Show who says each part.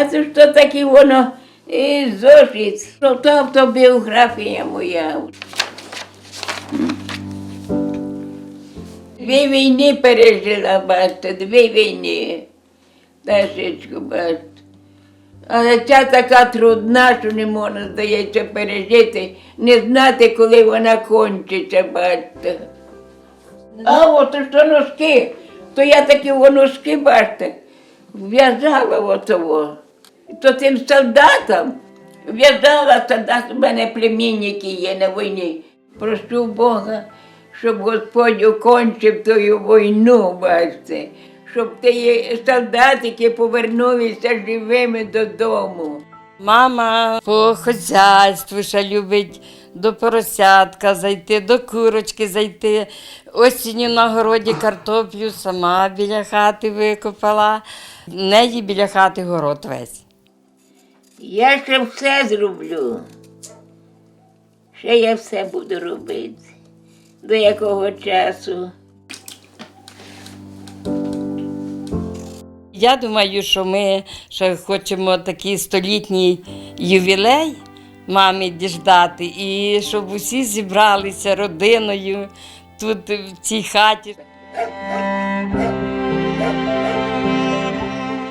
Speaker 1: А це що таке воно і зошит, що то автобіографія моя. Дві війни пережила, бачите, дві війни. Ташечку, бачите. Але ця така трудна, що не можна, здається, пережити, не знати, коли вона кончиться, бачите. А от що носки, то я такі о, носки, бачите, в'язала отого. То тим солдатам в'язала солдат, у мене племінники є на війні. Прошу Бога, щоб Господь окончив тою війну, бачите, щоб ті солдатики повернулися живими додому.
Speaker 2: Мама по хазяйству ще любить до поросятка зайти, до курочки зайти. Осінню на городі картоплю сама біля хати викопала. В неї біля хати город весь.
Speaker 1: Я ще все зроблю. Ще я все буду робити. До якого часу.
Speaker 2: Я думаю, що ми ще хочемо такий столітній ювілей мамі діждати, і щоб усі зібралися родиною тут в цій хаті.